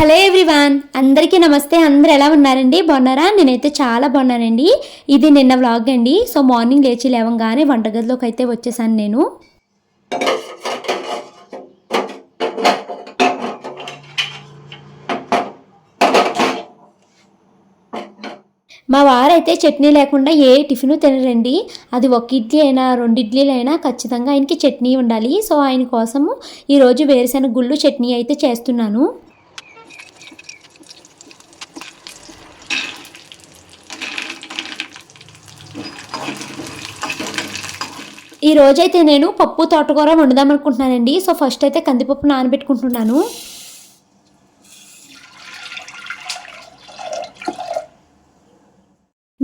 Hello everyone అందరికీ నమస్తే. అందరు ఎలా ఉన్నారండి? బాగున్నారా? నేనైతే చాలా బాగున్నానండి. ఇది నిన్న వ్లాగ్ అండి. సో మార్నింగ్ లేచి లేవంగానే వంటగదిలోకి అయితే వచ్చేసాను నేను. మా వారైతే చట్నీ లేకుండా ఏ టిఫిన్ తినరండి. అది ఒక ఇడ్లీ అయినా రెండు ఇడ్లీలు అయినా ఖచ్చితంగా ఆయనకి చట్నీ ఉండాలి. సో ఆయన కోసము ఈరోజు వేరుశెనగ గుళ్ళు చట్నీ అయితే చేస్తున్నాను. ఈ రోజైతే నేను పప్పు తోటకూర వండుదాం అనుకుంటున్నానండి సో ఫస్ట్ అయితే కందిపప్పు నానబెట్టుకుంటున్నాను.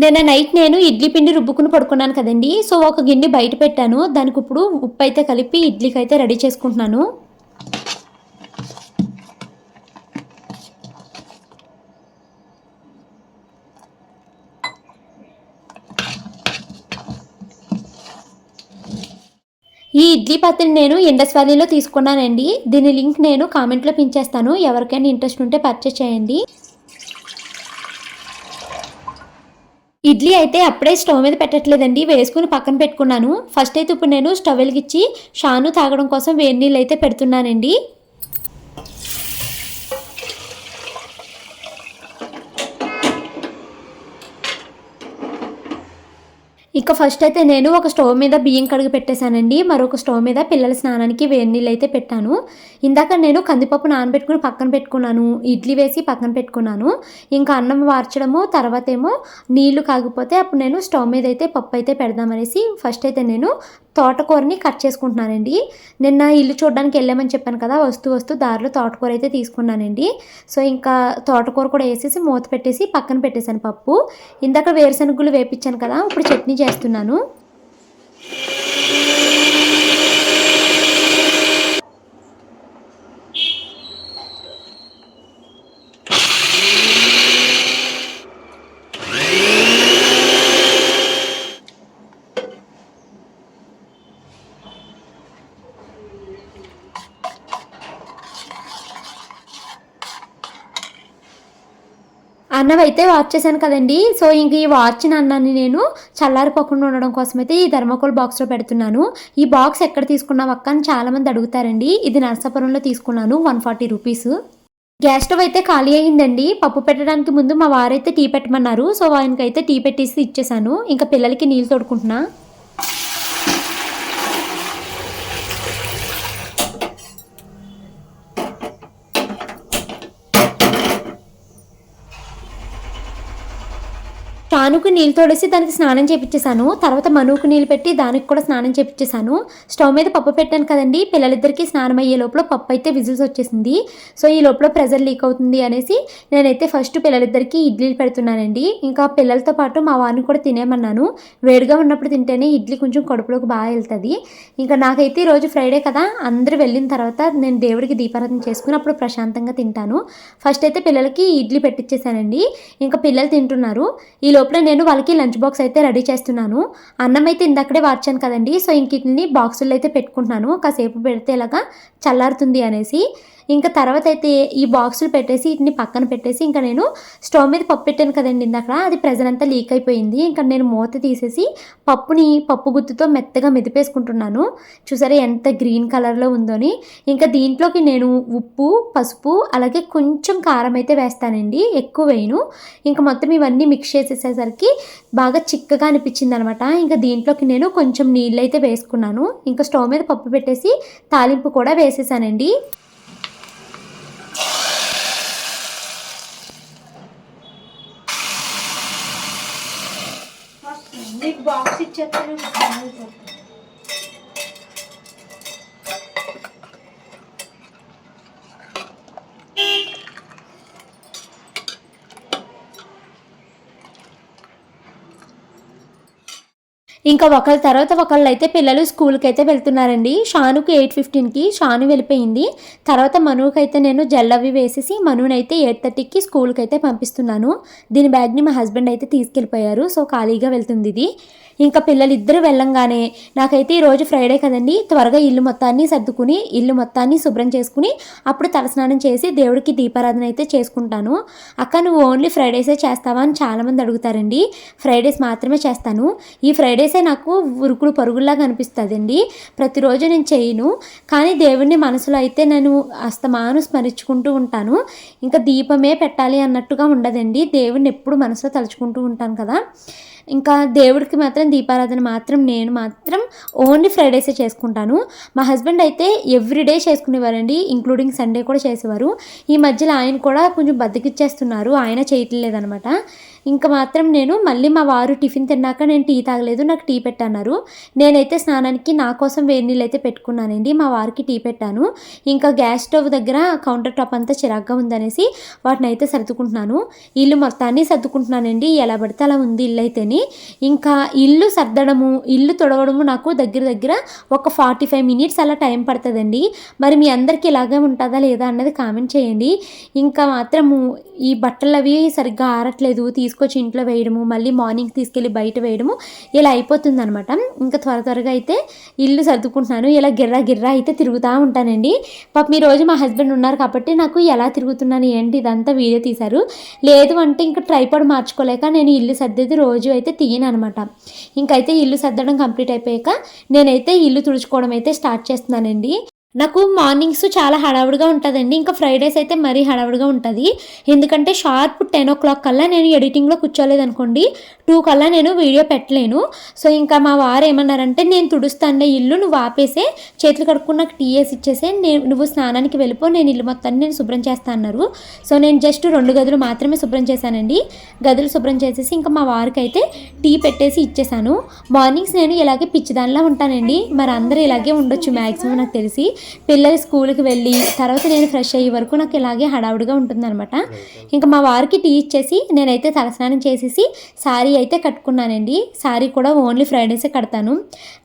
నిన్న నైట్ నేను ఇడ్లీ పిండి రుబ్బుకుని పడుకున్నాను కదండి. సో ఒక గిన్నె బయట పెట్టాను. దానికి ఇప్పుడు ఉప్పు అయితే కలిపి ఇడ్లీకి అయితే రెడీ చేసుకుంటున్నాను ఈ ఇడ్లీ పాత్రని నేను ఇండస్ వ్యాలీలో తీసుకున్నానండి. దీని లింక్ నేను కామెంట్లో పించేస్తాను ఎవరికైనా ఇంట్రెస్ట్ ఉంటే పర్చేస్ చేయండి. ఇడ్లీ అయితే అప్పుడే స్టవ్ మీద పెట్టట్లేదండి. వేసుకుని పక్కన పెట్టుకున్నాను. ఫస్ట్ అయితే ఇప్పుడు నేను స్టవ్ వెలిగించి షాను తాగడం కోసం వేడి నీళ్ళు అయితే పెడుతున్నానండి. ఇక ఫస్ట్ అయితే నేను ఒక స్టవ్ మీద బియ్యం కడిగి పెట్టేశానండి. మరొక స్టవ్ మీద పిల్లల స్నానానికి వేడి నీళ్ళు అయితే పెట్టాను. ఇందాక నేను కందిపప్పు నానబెట్టుకుని పక్కన పెట్టుకున్నాను. ఇడ్లీ వేసి పక్కన పెట్టుకున్నాను. ఇంకా అన్నం వార్చడము తర్వాత ఏమో నీళ్ళు కాగిపోతే అప్పుడు నేను స్టవ్ మీద అయితే పప్పు అయితే పెడదామనేసి ఫస్ట్ అయితే నేను తోటకూరని కట్ చేసుకుంటున్నానండి. నిన్న ఇల్లు చూడడానికి వెళ్ళామని చెప్పాను కదా వస్తూ వస్తూ దారిలో తోటకూర అయితే తీసుకున్నానండి. సో ఇంకా తోటకూర కూడా వేసేసి మూత పెట్టేసి పక్కన పెట్టేశాను పప్పు. ఇందాక వేరుశనగులు వేపించాను కదా ఇప్పుడు చట్నీ చేస్తున్నాను. అన్నం అయితే వాచ్ చేశాను కదండి. సో ఇంక ఈ వాచిన అన్నాన్ని నేను చల్లారిపోకుండా ఉండడం కోసం అయితే ఈ థర్మకోల్ బాక్స్లో పెడుతున్నాను. ఈ బాక్స్ ఎక్కడ తీసుకున్నావు అక్క అని చాలామంది అడుగుతారండి. ఇది నరసాపురంలో తీసుకున్నాను one forty rupees gas stove అయితే ఖాళీ అయ్యిందండి పప్పు పెట్టడానికి ముందు మా వారైతే టీ పెట్టమన్నారు. సో ఆయనకైతే టీ పెట్టేసి ఇచ్చేసాను ఇంకా పిల్లలకి నీళ్ళు తోడుకుంటున్నా. తానుకు నీళ్ళు తోడేసి దానికి స్నానం చేపించేశాను తర్వాత మనువుకు నీళ్ళు పెట్టి దానికి కూడా స్నానం చేపించేశాను స్టవ్ మీద పప్పు పెట్టాను కదండి. పిల్లలిద్దరికీ స్నానం అయ్యే లోపల పప్పు అయితే విజిల్స్ వచ్చేసింది. సో ఈ లోపల ప్రెజర్ లీక్ అవుతుంది అనేసి నేనైతే ఫస్ట్ పిల్లలిద్దరికీ ఇడ్లీలు పెడుతున్నానండి. ఇంకా పిల్లలతో పాటు మా వారిని కూడా తినేమన్నాను వేడిగా ఉన్నప్పుడు తింటేనే ఇడ్లీ కొంచెం కడుపులోకి బాగా వెళ్తుంది. ఇంకా నాకైతే ఈరోజు ఫ్రైడే కదా. అందరూ వెళ్ళిన తర్వాత నేను దేవుడికి దీపారాధన చేసుకుని అప్పుడు ప్రశాంతంగా తింటాను. ఫస్ట్ అయితే పిల్లలకి ఇడ్లీ పెట్టించేసానండి ఇంకా పిల్లలు తింటున్నారు. ఈ లోపల నేను వాళ్ళకి లంచ్ బాక్స్ అయితే రెడీ చేస్తున్నాను. అన్నం అయితే ఇందక్కడే వార్చాను కదండి. సో ఇంక బాక్సుల్లో అయితే పెట్టుకుంటున్నాను. కాసేపు పెడితే ఇలాగా చల్లారుతుంది అనేసి. ఇంకా తర్వాత అయితే ఈ బాక్సులు పెట్టేసి వీటిని పక్కన పెట్టేసి ఇంకా నేను స్టవ్ మీద పప్పు పెట్టాను కదండి ఇందాక. అది ప్రెజర్ అంతా లీక్ అయిపోయింది. ఇంకా నేను మూత తీసేసి పప్పుని పప్పు గుత్తుతో మెత్తగా మెదిపేసుకుంటున్నాను. చూసారా ఎంత గ్రీన్ కలర్లో ఉందని. ఇంకా దీంట్లోకి నేను ఉప్పు పసుపు అలాగే కొంచెం కారం అయితే వేస్తానండి. ఎక్కువ వేయను. ఇంకా మొత్తం ఇవన్నీ మిక్స్ చేసేసేసరికి బాగా చిక్కగా అనిపించింది అనమాట ఇంకా దీంట్లోకి నేను కొంచెం నీళ్ళు అయితే వేసుకున్నాను. ఇంకా స్టవ్ మీద పప్పు పెట్టేసి తాలింపు కూడా వేసేసానండి నీకు బాక్స్ ఇచ్చేస్తాను ఇంకా ఒకళ్ళ తర్వాత ఒకళ్ళు అయితే పిల్లలు స్కూల్కి అయితే వెళ్తున్నారండి. షానుకి ఎయిట్ ఫిఫ్టీన్కి షాను వెళ్ళిపోయింది. తర్వాత మనువుకి అయితే నేను జల్లవి అవి వేసేసి మనువునైతే ఎయిట్ థర్టీకి స్కూల్కి అయితే పంపిస్తున్నాను. దీని బ్యాగ్ని మా హస్బెండ్ అయితే తీసుకెళ్ళిపోయారు. సో ఖాళీగా వెళ్తుంది ఇది. ఇంకా పిల్లలు ఇద్దరు వెళ్ళంగానే నాకైతే ఈరోజు ఫ్రైడే కదండి. త్వరగా ఇల్లు మొత్తాన్ని సర్దుకుని ఇల్లు మొత్తాన్ని శుభ్రం చేసుకుని అప్పుడు తలస్నానం చేసి దేవుడికి దీపారాధన అయితే చేసుకుంటాను. అక్క నువ్వు ఓన్లీ ఫ్రైడేసే చేస్తావా అని చాలామంది అడుగుతారండి. ఫ్రైడేస్ మాత్రమే చేస్తాను. ఈ ఫ్రైడేస్ నాకు ఉరుకులు పరుగుల్లాగా అనిపిస్తుందండి. ప్రతిరోజు నేను చేయను. కానీ దేవుడిని మనసులో అయితే నేను అస్తమాను స్మరించుకుంటూ ఉంటాను. ఇంకా దీపమే పెట్టాలి అన్నట్టుగా ఉండదండి. దేవుడిని ఎప్పుడు మనసులో తలుచుకుంటూ ఉంటాను కదా. ఇంకా దేవుడికి మాత్రం దీపారాధన మాత్రం నేను మాత్రం ఓన్లీ ఫ్రైడేసే చేసుకుంటాను. మా హస్బెండ్ అయితే ఎవ్రీడే చేసుకునేవారండి. ఇంక్లూడింగ్ సండే కూడా చేసేవారు. ఈ మధ్యలో ఆయన కూడా కొంచెం బద్దకిచ్చేస్తున్నారు. ఆయన చేయట్లేదనమాట ఇంకా మాత్రం నేను మళ్ళీ మా వారు టిఫిన్ తిన్నాక నేను టీ తాగలేదు నాకు టీ పెట్టన్నారు. నేనైతే స్నానానికి నా కోసం వేడి నీళ్ళు అయితే పెట్టుకున్నానండి మా వారికి టీ పెట్టాను. ఇంకా గ్యాస్ స్టవ్ దగ్గర కౌంటర్ టాప్ అంతా చిరాగ్గా ఉందనేసి వాటిని అయితే సర్దుకుంటున్నాను. ఇల్లు మొత్తాన్ని సర్దుకుంటున్నానండి ఎలా పడితే అలా ఉంది ఇల్లు అయితేని ఇంకా ఇల్లు సర్దడము ఇల్లు తొడవడము నాకు దగ్గర దగ్గర ఒక ఫార్టీ ఫైవ్ మినిట్స్ అలా టైం పడుతుందండి. మరి మీ అందరికీ ఇలాగే ఉంటుందా లేదా అన్నది కామెంట్ చేయండి. ఇంకా మాత్రము ఈ బట్టలు అవి సరిగ్గా ఆరట్లేదు తీసుకొచ్చి ఇంట్లో వేయడము మళ్ళీ మార్నింగ్ తీసుకెళ్ళి బయట వేయడము ఇలా అయిపోతుంది అనమాట ఇంకా త్వర త్వరగా అయితే ఇల్లు సర్దుకుంటున్నాను. ఇలా గిర్రా గిర్రా అయితే తిరుగుతూ ఉంటానండి. పాపం మీ రోజు మా హస్బెండ్ ఉన్నారు కాబట్టి నాకు ఎలా తిరుగుతున్నాను ఏంటి ఇదంతా వీడియో తీశారు. లేదు అంటే ఇంకా ట్రైపాడ్ మార్చుకోలేక నేను ఇల్లు సర్దేది రోజు అయితే తీయను అనమాట ఇంకైతే ఇల్లు సర్దడం కంప్లీట్ అయిపోయాక నేనైతే ఇల్లు తుడుచుకోవడం అయితే స్టార్ట్ చేస్తున్నానండి. నాకు మార్నింగ్స్ చాలా హడావుడిగా ఉంటుందండి. ఇంకా ఫ్రైడేస్ అయితే మరీ హడావుడిగా ఉంటుంది. ఎందుకంటే షార్ప్ టెన్ ఓ క్లాక్ కల్లా నేను ఎడిటింగ్లో కూర్చోలేదు అనుకోండి టూ కల్లా నేను వీడియో పెట్టలేను. సో ఇంకా మా వారు ఏమన్నారంటే నేను తుడుస్తానే ఇల్లు నువ్వు ఆపేసే. చేతులు కడుక్కుని నాకు టీ వేసి ఇచ్చేసే. నేను నువ్వు స్నానానికి వెళ్ళిపో. నేను ఇల్లు మొత్తాన్ని నేను శుభ్రం చేస్తా అన్నారు. సో నేను జస్ట్ రెండు గదులు మాత్రమే శుభ్రం చేశానండి. గదులు శుభ్రం చేసేసి ఇంకా మా వారికి అయితే టీ పెట్టేసి ఇచ్చేసాను. మార్నింగ్స్ నేను ఇలాగే పిచ్చిదానిలా ఉంటానండి. మరి అందరూ ఇలాగే ఉండొచ్చు మ్యాక్సిమం నాకు తెలిసి. పిల్లలు స్కూల్కి వెళ్ళి తర్వాత నేను ఫ్రెష్ అయ్యే వరకు నాకు ఇలాగే హడావుడిగా ఉంటుందన్నమాట. ఇంకా మా వారికి టీ ఇచ్చేసి నేనైతే తలస్నానం చేసేసి శారీ అయితే కట్టుకున్నానండి. శారీ కూడా ఓన్లీ ఫ్రైడేసే కడతాను.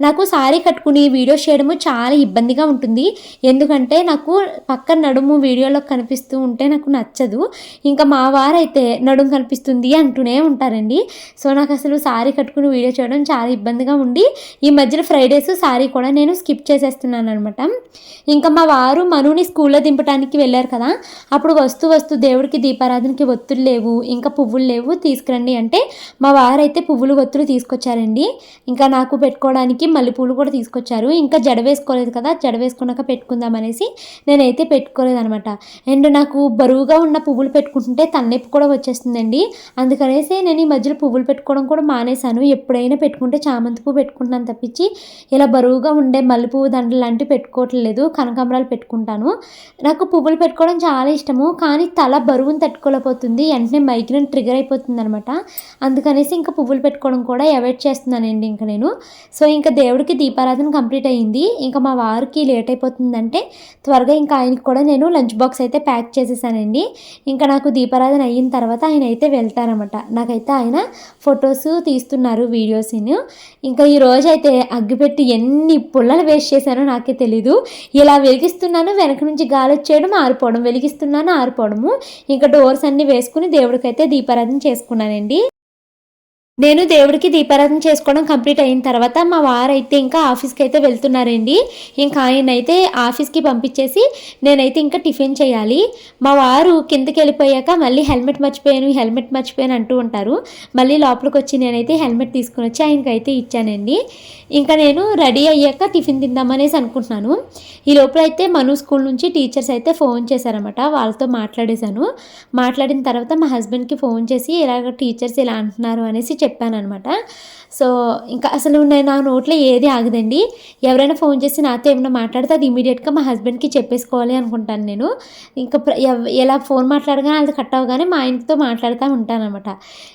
నాకు శారీ కట్టుకుని వీడియోస్ చేయడము చాలా ఇబ్బందిగా ఉంటుంది. ఎందుకంటే నాకు పక్కన నడుము వీడియోలో కనిపిస్తూ ఉంటే నాకు నచ్చదు. ఇంకా మా వారైతే నడుము కనిపిస్తుంది అంటూనే ఉంటారండి. సో నాకు అసలు శారీ కట్టుకుని వీడియో చేయడం చాలా ఇబ్బందిగా ఉండి ఈ మధ్యలో ఫ్రైడేస్ శారీ కూడా నేను స్కిప్ చేసేస్తున్నాను అనమాట ఇంకా మా వారు మనుని స్కూల్లో దింపడానికి వెళ్ళారు కదా. అప్పుడు వస్తూ వస్తూ దేవుడికి దీపారాధనకి ఒత్తులు లేవు ఇంకా పువ్వులు లేవు తీసుకురండి అంటే మా వారైతే పువ్వులు ఒత్తులు తీసుకొచ్చారండి. ఇంకా నాకు పెట్టుకోవడానికి మల్లెపూలు కూడా తీసుకొచ్చారు. ఇంకా జడ వేసుకోలేదు కదా జడ వేసుకున్నాక పెట్టుకుందాం అనేసి నేనైతే పెట్టుకోలేదనమాట అండ్ నాకు బరువుగా ఉన్న పువ్వులు పెట్టుకుంటుంటే తలనొప్పి కూడా వచ్చేస్తుందండి. అందుకనేసి నేను ఈ మధ్యలో పువ్వులు పెట్టుకోవడం కూడా మానేశాను. ఎప్పుడైనా పెట్టుకుంటే చామంతి పువ్వు పెట్టుకుంటున్నాను తప్పించి ఇలా బరువుగా ఉండే మల్లెపువ్వు దండలు లాంటివి పెట్టుకోవట్లేదు. కనకాంబరాలు పెట్టుకుంటాను. నాకు పువ్వులు పెట్టుకోవడం చాలా ఇష్టము కానీ తల బరువును తట్టుకోలేకపోతుంది వెంటనే మైగ్రేన్ ట్రిగర్ అయిపోతుంది అనమాట అందుకనేసి ఇంకా పువ్వులు పెట్టుకోవడం కూడా అవాయిడ్ చేస్తున్నానండి ఇంకా నేను. సో ఇంకా దేవుడికి దీపారాధన కంప్లీట్ అయ్యింది. ఇంకా మా వారికి లేట్ అయిపోతుందంటే త్వరగా ఇంకా ఆయనకి కూడా నేను లంచ్ బాక్స్ అయితే ప్యాక్ చేసేసానండి. ఇంకా నాకు దీపారాధన అయిన తర్వాత ఆయన అయితే వెళ్తారనమాట నాకైతే ఆయన ఫొటోస్ తీస్తున్నారు వీడియోస్ని ఇంకా ఈ అయితే అగ్గిపెట్టి ఎన్ని పుల్లలు వేస్ట్ చేశానో నాకే తెలీదు. ఇలా వెలిగిస్తున్నాను వెనక నుంచి గాలి వచ్చేయడం ఆరిపోవడం వెలిగిస్తున్నాను ఆరిపోవడము. ఇంకా డోర్స్ అన్ని వేసుకుని దేవుడికైతే దీపారాధన చేసుకున్నానండి. నేను దేవుడికి దీపారాధన చేసుకోవడం కంప్లీట్ అయిన తర్వాత మా వారైతే ఇంకా ఆఫీస్కి అయితే వెళ్తున్నారండి. ఇంకా ఆయన అయితే ఆఫీస్కి పంపించేసి నేనైతే ఇంకా టిఫిన్ చేయాలి. మా వారు కిందకి వెళ్ళిపోయాక మళ్ళీ హెల్మెట్ మర్చిపోయాను హెల్మెట్ మర్చిపోయాను అంటూ ఉంటారు. మళ్ళీ లోపలికి వచ్చి నేనైతే హెల్మెట్ తీసుకుని వచ్చి ఆయనకైతే ఇచ్చానండి. ఇంకా నేను రెడీ అయ్యాక టిఫిన్ తిందామనేసి అనుకుంటున్నాను. ఈ లోపల అయితే మను స్కూల్ నుంచి టీచర్స్ అయితే ఫోన్ చేశారన్నమాట. వాళ్ళతో మాట్లాడేశాను. మాట్లాడిన తర్వాత మా హస్బెండ్కి ఫోన్ చేసి ఇలాగ టీచర్స్ ఇలా అంటున్నారు అనేసి చెప్పాను అనమాట సో ఇంకా అసలు నేను నా నోట్లో ఏది ఆగదండి. ఎవరైనా ఫోన్ చేసి నాతో ఏమైనా మాట్లాడితే అది ఇమీడియట్గా మా హస్బెండ్కి చెప్పేసుకోవాలి అనుకుంటాను నేను. ఇంకా ఎలా ఫోన్ మాట్లాడగానే అది కట్ అవగానే మా ఆయనతో మాట్లాడుతూ ఉంటాను అనమాట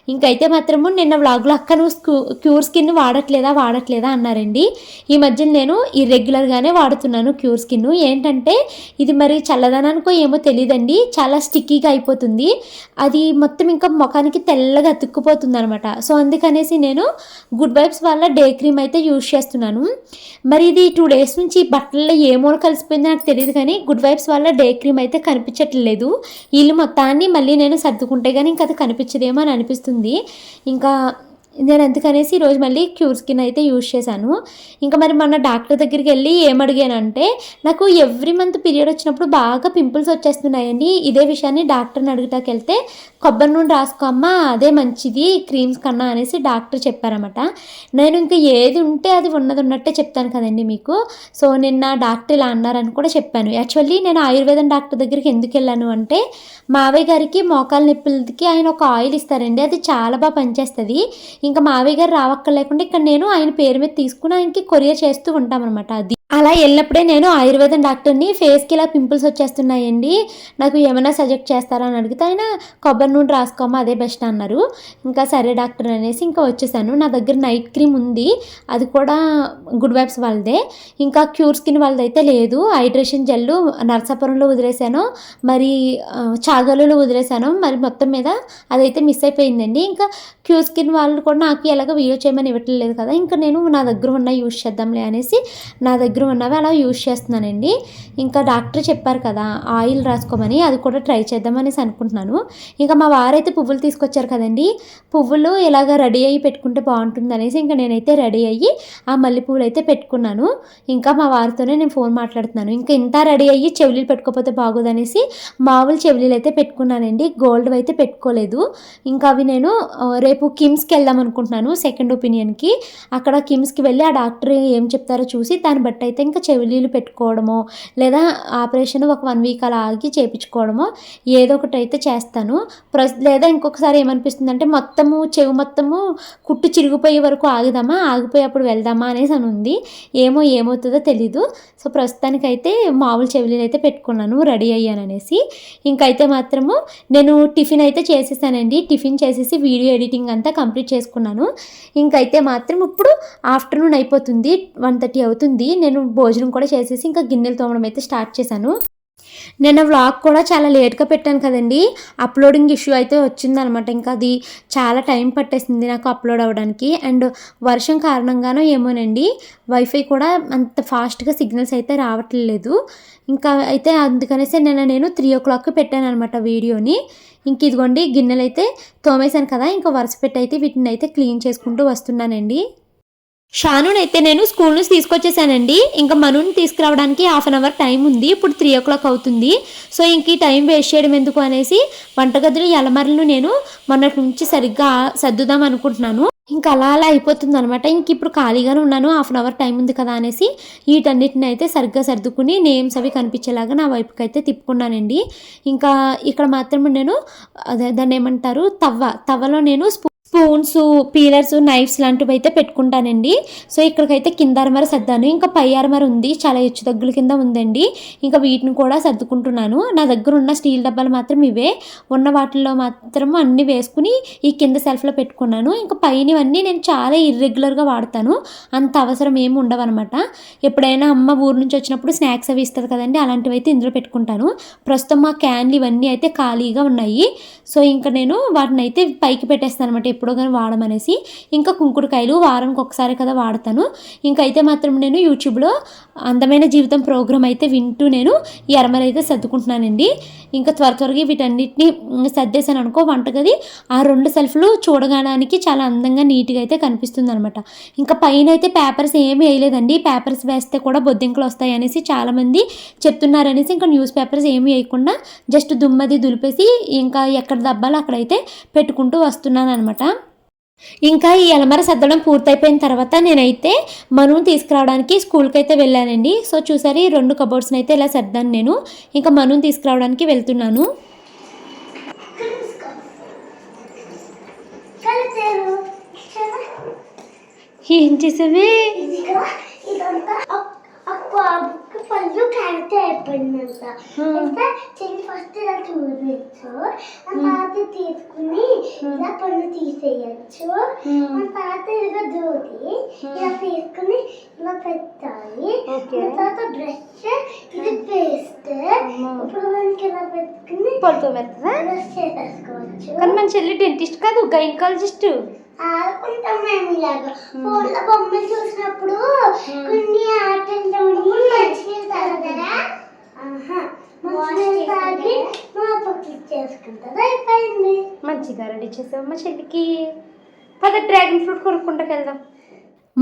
ఇంకైతే మాత్రము నిన్న వ్లాగ్లో అక్క నువ్వు క్యూర్ స్కిన్ వాడట్లేదా వాడట్లేదా అన్నారండి. ఈ మధ్య నేను ఇర్రెగ్యులర్గానే వాడుతున్నాను క్యూర్ స్కిన్. ఏంటంటే ఇది మరి చల్లదనానికో ఏమో తెలియదండి చాలా స్టిక్కీగా అయిపోతుంది. అది మొత్తం ఇంకా ముఖానికి తెల్లగా అతుక్కుపోతుంది అనమాట సో అందుకనేసి నేను గుడ్ వైబ్స్ వల్ల డే క్రీమ్ అయితే యూజ్ చేస్తున్నాను. మరి ఇది టూ డేస్ నుంచి బట్టల్లో ఏ మూల కలిసిపోయిందో నాకు తెలియదు కానీ గుడ్ వైబ్స్ వల్ల డే క్రీమ్ అయితే కనిపించట్లేదు. ఇల్లు మొత్తాన్ని మళ్ళీ నేను సర్దుకుంటే కానీ ఇంకా అది కనిపించదేమో అని అనిపిస్తుంది. ఇంకా నేను అందుకనేసి ఈరోజు మళ్ళీ క్యూర్ స్కిన్ అయితే యూజ్ చేశాను. ఇంకా మరి మొన్న డాక్టర్ దగ్గరికి వెళ్ళి ఏమడిగానంటే నాకు ఎవ్రీ మంత్ పీరియడ్ వచ్చినప్పుడు బాగా పింపుల్స్ వచ్చేస్తున్నాయండి. ఇదే విషయాన్ని డాక్టర్ని అడుగుతాకి వెళ్తే కొబ్బరి నూనె రాసుకోమ్మా అదే మంచిది క్రీమ్స్ కన్నా అనేసి డాక్టర్ చెప్పారన్నమాట. నేను ఇంకా ఏది ఉంటే అది ఉన్నది ఉన్నట్టే చెప్తాను కదండి మీకు. సో నిన్న డాక్టర్ ఇలా అన్నారని కూడా చెప్పాను. యాక్చువల్లీ నేను ఆయుర్వేదం డాక్టర్ దగ్గరికి ఎందుకు వెళ్ళాను అంటే మావయ్య గారికి మోకాల నొప్పులకి ఆయన ఒక ఆయిల్ ఇస్తారండి. అది చాలా బాగా పనిచేస్తుంది. ఇంకా మావయ్య గారు రావక్కర్లేకుండా ఇక్కడ నేను ఆయన పేరు మీద తీసుకుని ఆయనకి కొరియర్ చేస్తూ ఉంటామన్నమాట. అది అలా వెళ్ళినప్పుడే నేను ఆయుర్వేదం డాక్టర్ని ఫేస్కి ఇలా పింపుల్స్ వచ్చేస్తున్నాయండి. నాకు ఏమైనా సజెక్ట్ చేస్తారా అని అడిగితే ఆయన కొబ్బరి నూనె రాసుకోమా అదే బెస్ట్ అన్నారు. ఇంకా సరే డాక్టర్ అనేసి ఇంకా వచ్చేసాను. నా దగ్గర నైట్ క్రీమ్ ఉంది. అది కూడా గుడ్ వైబ్స్ వాళ్ళదే. ఇంకా క్యూర్ స్కిన్ వాళ్ళది అయితే లేదు. హైడ్రేషన్ జెల్ నర్సాపురంలో వదిలేశాను మరి చాగలులో వదిలేసాను. మరి మొత్తం మీద అదైతే మిస్ అయిపోయిందండి. ఇంకా క్యూర్ స్కిన్ వాళ్ళు కూడా నాకు ఎలాగో వీడియో చేయమని ఇవ్వట్లేదు కదా. ఇంకా నేను నా దగ్గర ఉన్న యూజ్ చేద్దాంలే అనేసి నా దగ్గర దగ్గర ఉన్నవి అలా యూజ్ చేస్తున్నానండి. ఇంకా డాక్టర్ చెప్పారు కదా ఆయిల్ రాసుకోమని అది కూడా ట్రై చేద్దామనేసి అనుకుంటున్నాను. ఇంకా మా వారైతే పువ్వులు తీసుకొచ్చారు కదండి పువ్వులు ఇలాగ రెడీ అయ్యి పెట్టుకుంటే బాగుంటుంది అనేసి ఇంకా నేనైతే రెడీ అయ్యి ఆ మల్లె పువ్వులు అయితే పెట్టుకున్నాను. ఇంకా మా వారితోనే నేను ఫోన్ మాట్లాడుతున్నాను. ఇంకా ఇంత రెడీ అయ్యి చెవులీలు పెట్టుకోకపోతే బాగోదనేసి మామూలు చెవులీలు అయితే పెట్టుకున్నానండి. గోల్డ్ అయితే పెట్టుకోలేదు. ఇంకా అవి నేను రేపు కిమ్స్కి వెళ్దాం అనుకుంటున్నాను సెకండ్ ఒపీనియన్కి. అక్కడ కిమ్స్కి వెళ్ళి ఆ డాక్టర్ ఏం చెప్తారో చూసి దాన్ని బట్టి అయితే ఇంకా చెవిలీలు పెట్టుకోవడమో లేదా ఆపరేషన్ ఒక వన్ వీక్ అలా ఆగి చేయించుకోవడమో ఏదో ఒకటి అయితే చేస్తాను. ప్రస్ లేదా ఇంకొకసారి ఏమనిపిస్తుంది అంటే మొత్తము చెవి మొత్తము కుట్టు చిరిగిపోయే వరకు ఆగుదామా? ఆగిపోయేప్పుడు వెళ్దామా అనేసి అని ఉంది. ఏమో ఏమవుతుందో తెలీదు. సో ప్రస్తుతానికైతే మామూలు చెవిలీలు అయితే పెట్టుకున్నాను రెడీ అయ్యాను అనేసి. ఇంకైతే మాత్రము నేను టిఫిన్ అయితే చేసేసానండి. టిఫిన్ చేసేసి వీడియో ఎడిటింగ్ అంతా కంప్లీట్ చేసుకున్నాను. ఇంకైతే మాత్రం ఇప్పుడు ఆఫ్టర్నూన్ అయిపోతుంది వన్ థర్టీ అవుతుంది. నేను నేను భోజనం కూడా చేసేసి ఇంకా గిన్నెలు తోమడం అయితే స్టార్ట్ చేశాను. నిన్న వ్లాగ్ కూడా చాలా లేట్గా పెట్టాను కదండి. అప్లోడింగ్ ఇష్యూ అయితే వచ్చిందనమాట. ఇంకా అది చాలా టైం పట్టేసింది నాకు అప్లోడ్ అవ్వడానికి. అండ్ వర్షం కారణంగానో ఏమోనండి. వైఫై కూడా అంత ఫాస్ట్గా సిగ్నల్స్ అయితే రావట్లేదు. ఇంకా అయితే అందుకనేసి నిన్న నేను త్రీ ఓ క్లాక్కి పెట్టాను అనమాట వీడియోని. ఇంక ఇదిగోండి గిన్నెలు అయితే తోమేశాను కదా. ఇంకా వరుస పెట్టి అయితే వీటిని అయితే క్లీన్ చేసుకుంటూ వస్తున్నానండి. షానునైతే నేను స్కూల్ నుంచి తీసుకొచ్చేసానండి. ఇంకా మనుని తీసుకురావడానికి హాఫ్ అన్ అవర్ టైం ఉంది. ఇప్పుడు త్రీ ఓ క్లాక్ అవుతుంది. సో ఇంక ఈ టైం వేస్ట్ చేయడం ఎందుకు అనేసి వంటగదిలో ఎలమరలను నేను మొన్నటి నుంచి సరిగ్గా సర్దుదాం అనుకుంటున్నాను. ఇంకా అలా అలా అయిపోతుంది అనమాట ఇంక ఇప్పుడు ఖాళీగానే ఉన్నాను. హాఫ్ అన్ అవర్ టైం ఉంది కదా అనేసి వీటన్నిటిని అయితే సరిగ్గా సర్దుకుని నేమ్స్ అవి కనిపించేలాగా నా వైపుకి అయితే తిప్పుకున్నానండి. ఇంకా ఇక్కడ మాత్రం నేను అదే దాన్ని ఏమంటారు? తవ్వ. తవ్వలో నేను స్పూన్స్ పీలర్స్ నైఫ్స్ లాంటివి అయితే పెట్టుకుంటానండి. సో ఇక్కడికైతే కింద అరమర సర్దాను. ఇంకా పై అరమర ఉంది. చాలా హెచ్చు దగ్గుల కింద ఉందండి. ఇంకా వీటిని కూడా సర్దుకుంటున్నాను. నా దగ్గర ఉన్న స్టీల్ డబ్బాలు మాత్రం ఇవే. ఉన్న వాటిల్లో మాత్రం అన్నీ వేసుకుని ఈ కింద సెల్ఫ్లో పెట్టుకున్నాను. ఇంకా పైనవన్నీ నేను చాలా ఇర్రెగ్యులర్గా వాడతాను. అంత అవసరం ఏమి ఉండవన్నమాట. ఎప్పుడైనా అమ్మ ఊరు నుంచి వచ్చినప్పుడు స్నాక్స్ అవి ఇస్తుంది కదండి. అలాంటివి అయితే ఇందులో పెట్టుకుంటాను. ప్రస్తుతం మా క్యాన్లు ఇవన్నీ అయితే ఖాళీగా ఉన్నాయి. సో ఇంకా నేను వాటిని అయితే పైకి పెట్టేస్తాను అనమాట ఎప్పుడో కానీ వాడమనేసి ఇంకా కుంకుడుకాయలు వారానికి ఒకసారి కదా వాడతాను. ఇంకైతే మాత్రం నేను యూట్యూబ్లో అందమైన జీవితం ప్రోగ్రామ్ అయితే వింటూ నేను ఈ అరమలు అయితే సర్దుకుంటున్నానండి. ఇంకా త్వర త్వరగా వీటన్నిటిని సర్దేశాను అనుకో వంటగది ఆ రెండు సెల్ఫ్లు చూడడానికి చాలా అందంగా నీట్గా అయితే కనిపిస్తుంది అనమాట ఇంకా పైన అయితే పేపర్స్ ఏమి వేయలేదండి. పేపర్స్ వేస్తే కూడా బొద్దింకలు వస్తాయి అనేసి చాలామంది చెప్తున్నారనేసి ఇంకా న్యూస్ పేపర్స్ ఏమి వేయకుండా జస్ట్ దుమ్మది దులిపేసి ఇంకా ఎక్కడ దబ్బాలో అక్కడైతే పెట్టుకుంటూ వస్తున్నాను అనమాట ఇంకా ఈ అలమర సర్దడం పూర్తయిపోయిన తర్వాత నేనైతే మనుని తీసుకురావడానికి స్కూల్కి అయితే వెళ్ళానండి. సో చూసారు ఈ రెండు కబోర్డ్స్ని అయితే ఇలా సర్దాను నేను. ఇంకా మనుని తీసుకురావడానికి వెళ్తున్నాను. ఏం చేసావే? ఇదంతా. అక్కువ బుక్ పళ్ళు క్యారెట్ అయిపోయిందంట. అయితే చెల్లి ఫస్ట్ ఇలా చూడవచ్చు ఆ తర్వాత తీసుకుని ఇలా పళ్ళు తీసేయచ్చు. ఆ తర్వాత ఇలా దూది ఇలా తీసుకుని ఇలా పెట్టాలి. ఆ తర్వాత బ్రష్ ఇది పేస్ట్. ఇప్పుడు మనకి ఇలా పెట్టుకుని పడుతూ మెత్తదా బ్రష్ చేసేసుకోవచ్చు. కానీ మన చెల్లి డెంటిస్ట్ కాదు గైనకాలజిస్ట్ ఆడుకుంటాం మేము. ఇలాగా ఫోన్లో బొమ్మలు చూసినప్పుడు కొన్ని ఆటల్లోని మంచినీళ్ళు కదా మంచినీళ్ళు తాగి మా పక్కన చేసుకుంటుంది అయిపోయింది. మంచిగా రెడీ చేసావమ్మా చెల్లికి. పద డ్రాగన్ ఫ్రూట్ కొనుక్కుంటాకి వెళ్దాం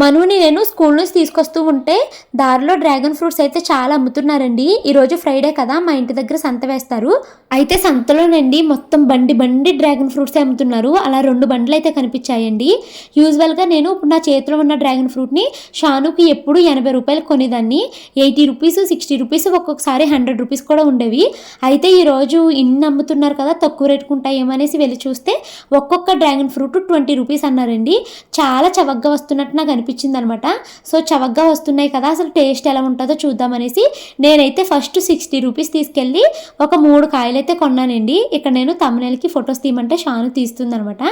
మనుని నేను స్కూల్ నుంచి తీసుకొస్తూ ఉంటే దారిలో డ్రాగన్ ఫ్రూట్స్ అయితే చాలా అమ్ముతున్నారండి. ఈరోజు ఫ్రైడే కదా మా ఇంటి దగ్గర సంత వేస్తారు. అయితే సంతలోనండి మొత్తం బండి బండి డ్రాగన్ ఫ్రూట్స్ అమ్ముతున్నారు. అలా రెండు బండ్లు అయితే కనిపించాయండి. యూజువల్గా నేను ఇప్పుడు నా చేతిలో ఉన్న డ్రాగన్ ఫ్రూట్ని షానుకి ఎప్పుడు ఎనభై రూపాయలు కొనేదాన్ని. ఎయిటీ రూపీస్ సిక్స్టీ రూపీస్ ఒక్కొక్కసారి హండ్రెడ్ రూపీస్ కూడా ఉండేవి. అయితే ఈరోజు ఇన్ని అమ్ముతున్నారు కదా తక్కువ రేటుకు ఉంటాయేమో అనేసి వెళ్ళి చూస్తే ఒక్కొక్క డ్రాగన్ ఫ్రూట్ ట్వంటీ రూపీస్ అన్నారండి. చాలా చవకగా వస్తున్నట్టు నాకు అనిపించింది అనమాట సో చవకగా వస్తున్నాయి కదా అసలు టేస్ట్ ఎలా ఉంటుందో చూద్దామనేసి నేనైతే ఫస్ట్ సిక్స్టీ రూపీస్ తీసుకెళ్ళి ఒక మూడు కాయలు అయితే కొన్నానండి. ఇక్కడ నేను తమిళకి ఫొటోస్ తీయమంటే షాను తీస్తుంది అనమాట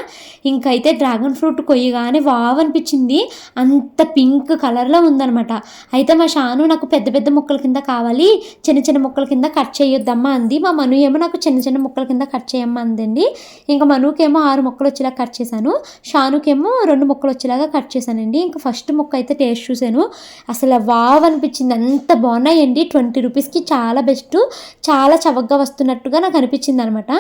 ఇంకైతే డ్రాగన్ ఫ్రూట్ కొయ్యగానే వావ్ అనిపించింది. అంత పింక్ కలర్లో ఉందనమాట. అయితే మా షాను నాకు పెద్ద పెద్ద ముక్కల కింద కావాలి చిన్న చిన్న ముక్కల కింద కట్ చేయొద్దమ్మా అంది. మా మను ఏమో నాకు చిన్న చిన్న ముక్కల కింద కట్ చేయమ్మా అందండి. ఇంకా మనుకేమో ఆరు ముక్కలు వచ్చేలా కట్ చేశాను. షానుకేమో రెండు ముక్కలు వచ్చేలాగా కట్ చేశానండి. ఇంకా ఫస్ట్ ముక్క అయితే టేస్ట్ చూశాను. అసలు వావ్ అనిపించింది. అంత బాగున్నాయండి. ట్వంటీ రూపీస్కి చాలా బెస్ట్. చాలా చవకగా వస్తున్నట్టుగా నాకు అనిపించింది అనమాట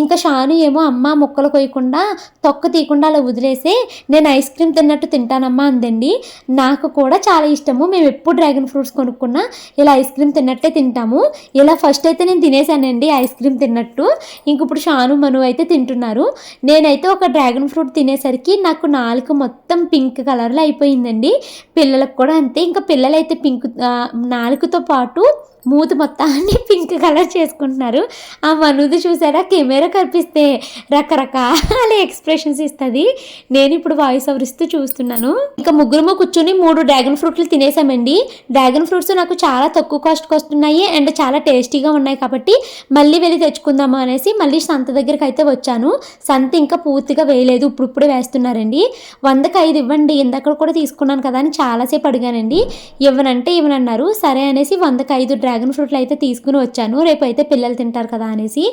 ఇంకా షాను ఏమో అమ్మ ముక్కలు కొయ్యకుండా తొక్క తీయకుండా అలా వదిలేసి నేను ఐస్ క్రీమ్ తిన్నట్టు తింటానమ్మా అందండి. నాకు కూడా చాలా ఇష్టము. మేము ఎప్పుడు డ్రాగన్ ఫ్రూట్స్ కొనుక్కున్నా ఇలా ఐస్ క్రీమ్ తిన్నట్టే తింటాము. ఇలా ఫస్ట్ అయితే నేను తినేసానండి ఐస్ క్రీమ్ తిన్నట్టు. ఇంక ఇప్పుడు షాను మను అయితే తింటున్నారు. నేనైతే ఒక డ్రాగన్ ఫ్రూట్ తినేసరికి నాకు నాలుక మొత్తం పింక్ కలర్లో అయిపోయింది. అయిపోయిందండి పిల్లలకు కూడా అంతే. ఇంకా పిల్లలైతే పింక్ ఆ, నాలుకతో పాటు మూతి మొత్తాన్ని పింక్ కలర్ చేసుకుంటున్నారు. ఆ మనుది చూసారా? కెమెరా కనిపిస్తే రకరకాల ఎక్స్ప్రెషన్స్ ఇస్తుంది. నేను ఇప్పుడు వాయిస్ ఓవర్ ఇస్తూ చూస్తున్నాను. ఇంకా ముగ్గురు కూర్చొని మూడు డ్రాగన్ ఫ్రూట్లు తినేసామండి. డ్రాగన్ ఫ్రూట్స్ నాకు చాలా తక్కువ కాస్ట్కి వస్తున్నాయి అండ్ చాలా టేస్టీగా ఉన్నాయి కాబట్టి మళ్ళీ వెళ్ళి తెచ్చుకుందాము అనేసి మళ్ళీ సంత దగ్గరికి అయితే వచ్చాను. సంత ఇంకా పూర్తిగా వేయలేదు. ఇప్పుడిప్పుడే వేస్తున్నారండి. వందకి ఐదు ఇవ్వండి. ఇందాక కూడా తీసుకున్నాను కదా అని చాలాసేపు అడిగానండి. ఇవ్వనంటే ఇవ్వనన్నారు. సరే అనేసి వందకు ఐదు డ్రాగన్ ఫ్రూట్లు అయితే తీసుకుని వచ్చాను. రేపు అయితే పిల్లలు తింటారు కదా అనేసి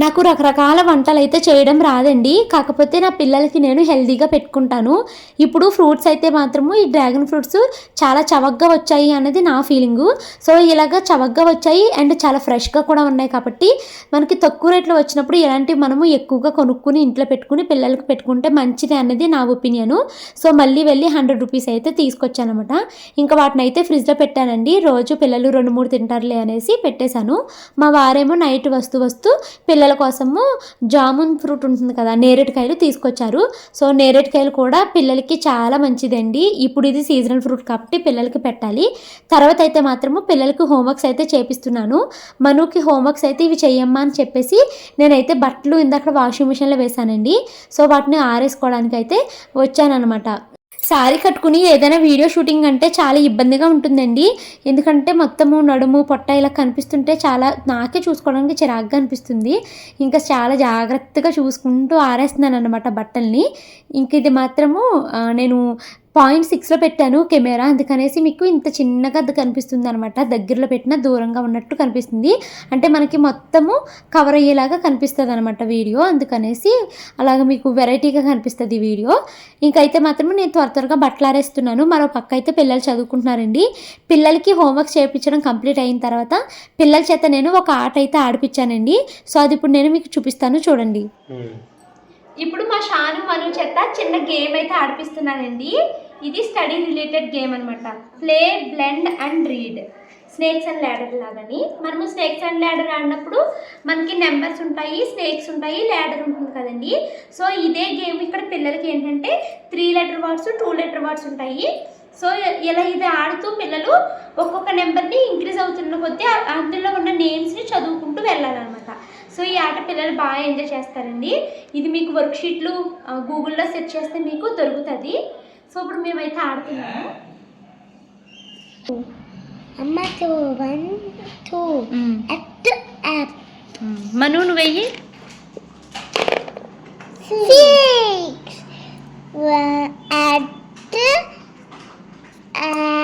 నాకు రకరకాల వంటలు అయితే చేయడం రాదండి. కాకపోతే నా పిల్లలకి నేను హెల్తీగా పెట్టుకుంటాను. ఇప్పుడు ఫ్రూట్స్ అయితే మాత్రము ఈ డ్రాగన్ ఫ్రూట్స్ చాలా చవగ్గా వచ్చాయి అన్నది నా ఫీలింగు. సో ఇలాగ చవగ్గా వచ్చాయి అండ్ చాలా ఫ్రెష్గా కూడా ఉన్నాయి కాబట్టి మనకి తక్కువ రేట్లో వచ్చినప్పుడు ఇలాంటివి మనము ఎక్కువగా కొనుక్కుని ఇంట్లో పెట్టుకుని పిల్లలకి పెట్టుకుంటే మంచిది అన్నది నా ఒపీనియను. సో మళ్ళీ వెళ్ళి హండ్రెడ్ రూపీస్ అయితే తీసుకొచ్చానమాట. ఇంకా వాటిని అయితే ఫ్రిడ్జ్లో పెట్టానండి. రోజు పిల్లలు రెండు మూడు తింటారులే అనేసి పెట్టేశాను. మా వారేమో నైట్ వస్తూ వస్తూ పిల్లలు కోసము జామున్ ఫ్రూట్ ఉంటుంది కదా నేరేడుకాయలు తీసుకొచ్చారు. సో నేరేడుకాయలు కూడా పిల్లలకి చాలా మంచిదండి. ఇప్పుడు ఇది సీజనల్ ఫ్రూట్ కాబట్టి పిల్లలకి పెట్టాలి. తర్వాత అయితే మాత్రము పిల్లలకి హోంవర్క్స్ అయితే చేపిస్తున్నాను. మనుకి హోంవర్క్స్ అయితే ఇవి చెయ్యమ్మా అని చెప్పేసి నేనైతే బట్టలు ఇందాక వాషింగ్ మిషన్లో వేశానండి. సో వాటిని ఆరేసుకోవడానికి అయితే వచ్చానమాట శారీ కట్టుకుని ఏదైనా వీడియో షూటింగ్ అంటే చాలా ఇబ్బందిగా ఉంటుందండి. ఎందుకంటే మొత్తము నడుము పొట్ట ఇలా కనిపిస్తుంటే చాలా నాకే చూసుకోవడానికి చిరాగ్గా అనిపిస్తుంది. ఇంకా చాలా జాగ్రత్తగా చూసుకుంటూ ఆరేస్తున్నాను అనమాట బట్టల్ని. ఇంక ఇది మాత్రము నేను పాయింట్ సిక్స్లో పెట్టాను కెమెరా అందుకనేసి మీకు ఇంత చిన్నగా అది కనిపిస్తుంది అనమాట దగ్గరలో పెట్టిన దూరంగా ఉన్నట్టు కనిపిస్తుంది. అంటే మనకి మొత్తము కవర్ అయ్యేలాగా కనిపిస్తుంది అనమాట వీడియో. అందుకనేసి అలాగ మీకు వెరైటీగా కనిపిస్తుంది వీడియో. ఇంకైతే మాత్రం నేను త్వర త్వరగా బట్టలారేస్తున్నాను మరో పక్క అయితే పిల్లలు చదువుకుంటున్నారండి. పిల్లలకి హోంవర్క్ చేయించడం కంప్లీట్ అయిన తర్వాత పిల్లల చేత నేను ఒక ఆట అయితే ఆడిపించానండి. సో అది ఇప్పుడు నేను మీకు చూపిస్తాను. చూడండి. ఇప్పుడు మా షాను మను చేత చిన్న గేమ్ అయితే ఆడిపిస్తున్నానండి ఇది స్టడీ రిలేటెడ్ గేమ్ అనమాట play blend and read. Snakes and ladder లాగని. మనము స్నేక్స్ అండ్ ల్యాడర్ ఆడినప్పుడు మనకి నెంబర్స్ ఉంటాయి స్నేక్స్ ఉంటాయి ల్యాడర్ ఉంటుంది కదండి. సో ఇదే గేమ్ ఇక్కడ పిల్లలకి ఏంటంటే three letter words two letter words ఉంటాయి. సో ఇలా ఇది ఆడుతూ పిల్లలు ఒక్కొక్క నెంబర్ని ఇంక్రీజ్ అవుతున్న కొద్దీ అందులో ఉన్న నేమ్స్ని చదువుకుంటూ వెళ్ళాలన్నమాట. సో ఈ ఆట పిల్లలు బాగా ఎంజాయ్ చేస్తారండి. ఇది మీకు వర్క్ షీట్లు గూగుల్లో సెర్చ్ చేస్తే మీకు దొరుకుతుంది. సో ఇప్పుడు మేమైతే ఆడుతున్నాము. అమ్మ two one two at app Manu నువ్వు వెయ్యి. సిక్స్ at app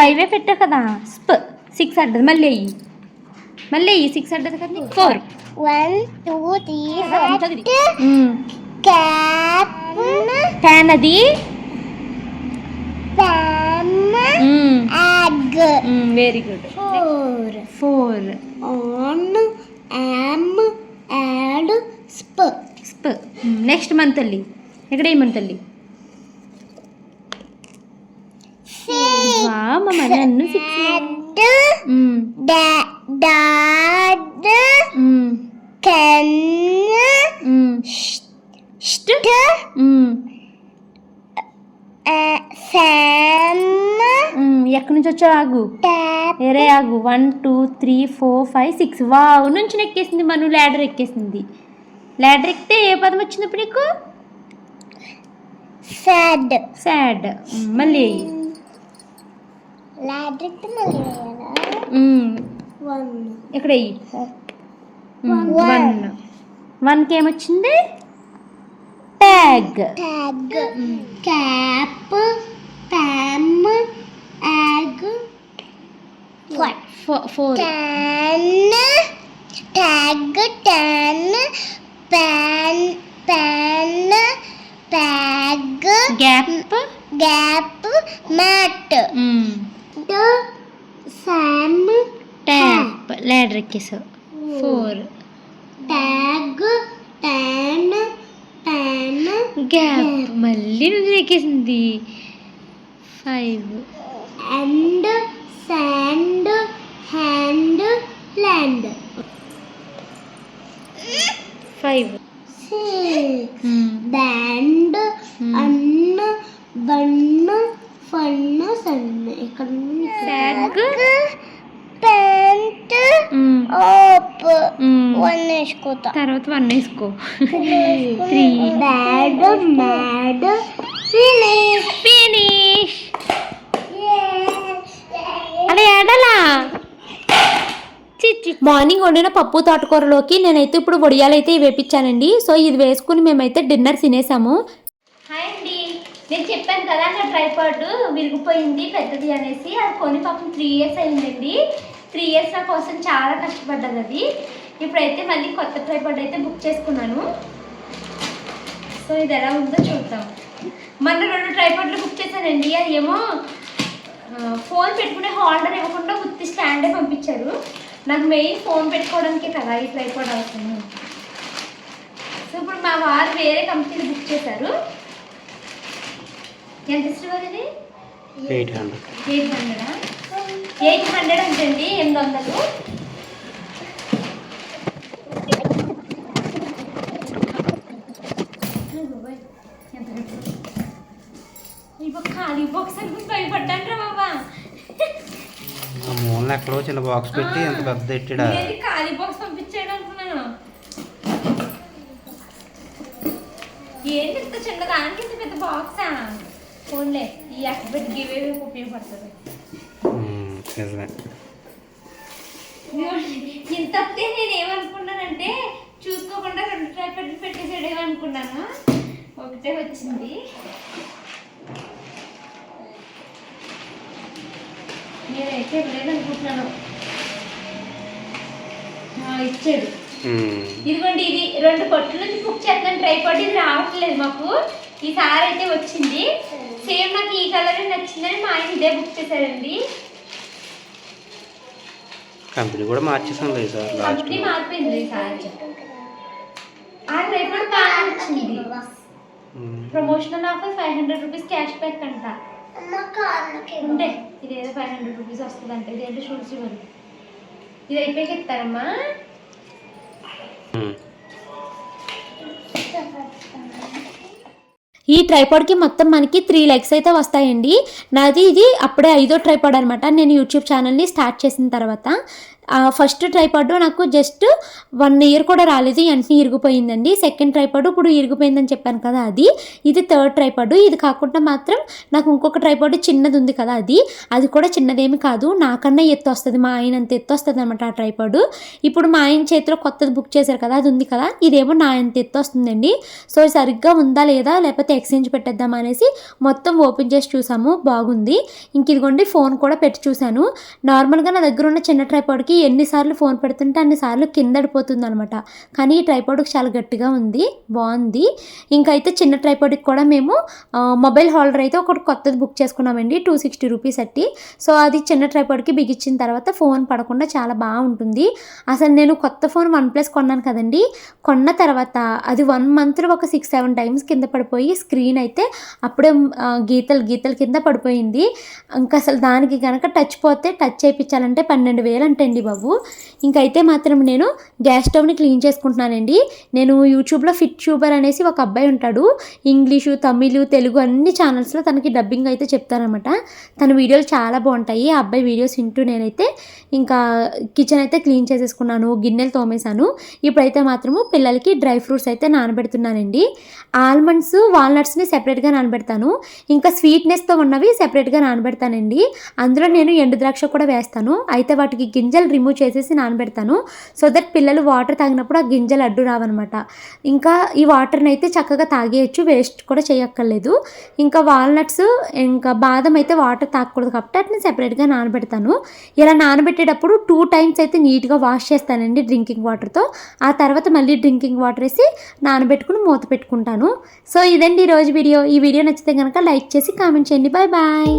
ఫైవే పెట్టా కదా. స్ప్. సిక్స్ అడ్డది. మళ్ళీ అయ్యి మళ్ళీ అయ్యి సిక్స్ అడ్డది కదా four. One two three fan అది? Very good four. Four. An am ad స్ప్. స్ప్. నెక్స్ట్ మంత్ తల్లి. ఇక్కడ ఏ మంత్ తల్లి? వా మా మన అన్ను సిక్స్ యాడ్ డాడ్ కెన్ స్ట్ సామ్ ఎక్కడి నుంచి వచ్చావు ఆగు? వేరే ఆగు. One two three four five six wow నుంచి ఎక్కేసింది మను ల్యాడర్ ఎక్కేసింది. ల్యాడర్ ఎక్కితే ఏ పదం వచ్చింది ఇప్పుడు నీకు? సాడ్ సాడ్ మళ్ళీ ఎయ్యి. లాడ్రిక్ మళ్ళీ వేయాలా మ్మ్. వన్ ఇక్కడ వన్. వన్కి ఏమొచ్చింది tag. Tag. Cap pam yag. Four. Ten. Tag ten. Pan pan pag. Gap. Gap mat. The Sam tap ladder ఎక్కేసావు four tag ten ten gap మళ్ళీ నుంచి ఎక్కేసింది. Five and sand hand land. Five six. Band అన్న బన్న ఫన్న సన్న. ఇక్కడ. Sag. Pant up one వేసుకోతా. తర్వాత one వేసుకో. Three. Bad mad finish. Finish. అదే ఏడలా మార్నింగ్ వండిన పప్పు తోటకూరలోకి నేనైతే ఇప్పుడు వడియాలైతే వేపించానండి సో ఇది వేసుకుని మేమైతే డిన్నర్ తినేసాము. హాయ్ అండి. నేను చెప్పాను కదా నా ట్రైపాడ్ విరిగిపోయింది పెద్దది అనేసి. అది కొని పాపం త్రీ ఇయర్స్ అయిందండి. త్రీ ఇయర్స్ నా కోసం చాలా కష్టపడ్డది అది. ఇప్పుడైతే మళ్ళీ కొత్త ట్రైపాడ్ అయితే బుక్ చేసుకున్నాను. సో ఇది ఎలా ఉందో చూద్దాం. మొన్న రెండు ట్రైపాడ్లు బుక్ చేశానండి. అది ఏమో ఫోన్ పెట్టుకునే హోల్డర్ ఇవ్వకుండా ఉత్తి స్టాండే పంపించారు. నాకు మెయిన్ ఫోన్ పెట్టుకోవడానికే కదా ఈ ట్రైపాడ్ అవసరం. సో ఇప్పుడు మా వారు వేరే కంపెనీలు బుక్ చేశారు. ఎంత ఇష్టం ఇది? Eight hundred. ఎయిట్ హండ్రెడా? ఎయిట్ హండ్రెడ్ అంటండి ఎనిమిది వందలు. ఖాళీ బాక్స్ అనుకుని భయపడ్డాను రా బాబా మూలన ఎక్కడో చిన్న బాక్స్ పెట్టి ఎంత పెద్ద ఎట్టాడా. ఖాళీ బాక్స్ పంపించాడు అనుకున్నాను. ఏంటి ఇంత చిన్న దానికి ఇంత పెద్ద బాక్సా ఫోన్లే. ఈ అక్కడ గివ్ ఉపయోగపడుతుంది. నిజమే. ఇంత వస్తే నేను ఏమనుకున్నానంటే చూసుకోకుండా రెండు ట్రైపెట్లు పెట్టేసాడేమో అనుకున్నాను ఒకటే వచ్చింది. నేనైతే ఇవ్వలేదు అనుకుంటున్నాను ఇచ్చాడు. ఇదిగోండి ఇది రెండు కొట్ల నుంచి బుక్ చేద్దాం ట్రైపాడ్ ఇది రావట్లేదు మాకు. ఈసారి అయితే వచ్చింది. సేమ్ నాకు ఈ కలర్ నచ్చిందని మా ఆయన ఇదే బుక్ చేశారండి. కంపెనీ కూడా మార్చేసాం లేదు సార్ కంపెనీ మారిపోయింది ఈసారి ఆ బాగా నచ్చింది. Promotional offer five hundred rupees cash back అంట. ఉండే ఇదేదో ఫైవ్ హండ్రెడ్ రూపీస్ వస్తుంది అంట ఇదేంటో షూస్ ఇవ్వరు ఇది అయిపోయి ఇస్తారమ్మా. ఈ ట్రైపాడ్కి మొత్తం మనకి త్రీ లెగ్స్ అయితే వస్తాయండి. నాది ఇది అప్పుడే ఐదో ట్రైపాడ్ అనమాట. నేను యూట్యూబ్ ఛానల్ని స్టార్ట్ చేసిన తర్వాత. ఫస్ట్ ట్రైపాడ్ నాకు జస్ట్ వన్ ఇయర్ కూడా రాలేదు వెంటనే ఇరిగిపోయిందండి. సెకండ్ ట్రైపాడ్ ఇప్పుడు ఇరిగిపోయిందని చెప్పాను కదా అది. ఇది థర్డ్ ట్రైపాడ్ ఇది కాకుండా మాత్రం నాకు ఇంకొక ట్రైపాడ్ చిన్నది ఉంది కదా అది. అది కూడా చిన్నదేమి కాదు. నాకన్నా ఎత్తు వస్తుంది. మా ఆయన అంత ఎత్తు వస్తుంది అనమాట ఆ ట్రైపాడ్ ఇప్పుడు మా ఆయన చేతిలో కొత్తది బుక్ చేశారు కదా అది ఉంది కదా ఇదేమో నా అంత ఎత్తు వస్తుందండి. సో సరిగ్గా ఉందా లేదా లేకపోతే ఎక్స్చేంజ్ పెట్టేద్దాం అనేసి మొత్తం ఓపెన్ చేసి చూసాము. బాగుంది. ఇంక ఇదిగోండి ఫోన్ కూడా పెట్టి చూశాను. నార్మల్గా నా దగ్గర ఉన్న చిన్న ట్రైపాడ్కి ఎన్నిసార్లు ఫోన్ పెడుతుంటే అన్నిసార్లు కిందడిపోతుంది అనమాట కానీ ఈ ట్రైపాడ్కి చాలా గట్టిగా ఉంది బాగుంది. ఇంకా అయితే చిన్న ట్రైపాడ్కి కూడా మేము మొబైల్ హోల్డర్ అయితే ఒకటి కొత్తది బుక్ చేసుకున్నామండి టూ సిక్స్టీ రూపీస్ అట్టి. సో అది చిన్న ట్రైపాడ్కి బిగించిన తర్వాత ఫోన్ పడకుండా చాలా బాగుంటుంది అసలు నేను కొత్త ఫోన్ వన్ ప్లస్ కొన్నాను కదండి. కొన్న తర్వాత అది వన్ మంత్లో ఒక సిక్స్ సెవెన్ టైమ్స్ కింద పడిపోయి స్క్రీన్ అయితే అప్పుడే గీతలు గీతలు కింద పడిపోయింది. ఇంకా అసలు దానికి కనుక టచ్ పోతే టచ్ చేయించాలంటే పన్నెండు వేలు అంటండి బాబు. ఇంకైతే మాత్రం నేను గ్యాస్ స్టవ్ని క్లీన్ చేసుకుంటున్నానండి. నేను యూట్యూబ్లో ఫిట్ ట్యూబర్ అనేసి ఒక అబ్బాయి ఉంటాడు. ఇంగ్లీషు తమిళ్ తెలుగు అన్ని ఛానల్స్లో తనకి డబ్బింగ్ అయితే చెప్తారనమాట తన వీడియోలు చాలా బాగుంటాయి. ఆ అబ్బాయి వీడియోస్ వింటూ నేనైతే ఇంకా కిచెన్ అయితే క్లీన్ చేసేసుకున్నాను గిన్నెలు తోమేశాను. ఇప్పుడైతే మాత్రము పిల్లలకి డ్రై ఫ్రూట్స్ అయితే నానబెడుతున్నానండి. ఆల్మండ్స్ వాల్నట్స్ని సెపరేట్గా నానబెడతాను. ఇంకా స్వీట్నెస్తో ఉన్నవి సెపరేట్గా నానబెడతానండి. అందులో నేను ఎండు ద్రాక్ష కూడా వేస్తాను. అయితే వాటికి గింజలు రిమూవ్ చేసేసి నానబెడతాను. సో దట్ పిల్లలు వాటర్ తాగినప్పుడు ఆ గింజలు అడ్డు రావన్నమాట. ఇంకా ఈ వాటర్ని అయితే చక్కగా తాగేయచ్చు వేస్ట్ కూడా చేయక్కర్లేదు. ఇంకా వాల్నట్స్ ఇంకా బాదం అయితే వాటర్ తాగకూడదు కాబట్టి వాటిని సెపరేట్గా నానబెడతాను. ఇలా నానబెట్టేటప్పుడు టూ టైమ్స్ అయితే నీట్గా వాష్ చేస్తానండి డ్రింకింగ్ వాటర్తో ఆ తర్వాత మళ్ళీ డ్రింకింగ్ వాటర్ వేసి నానబెట్టుకుని మూత పెట్టుకుంటాను. సో ఇదండి ఈరోజు వీడియో. ఈ వీడియో నచ్చితే కనుక లైక్ చేసి కామెంట్ చేయండి. Bye bye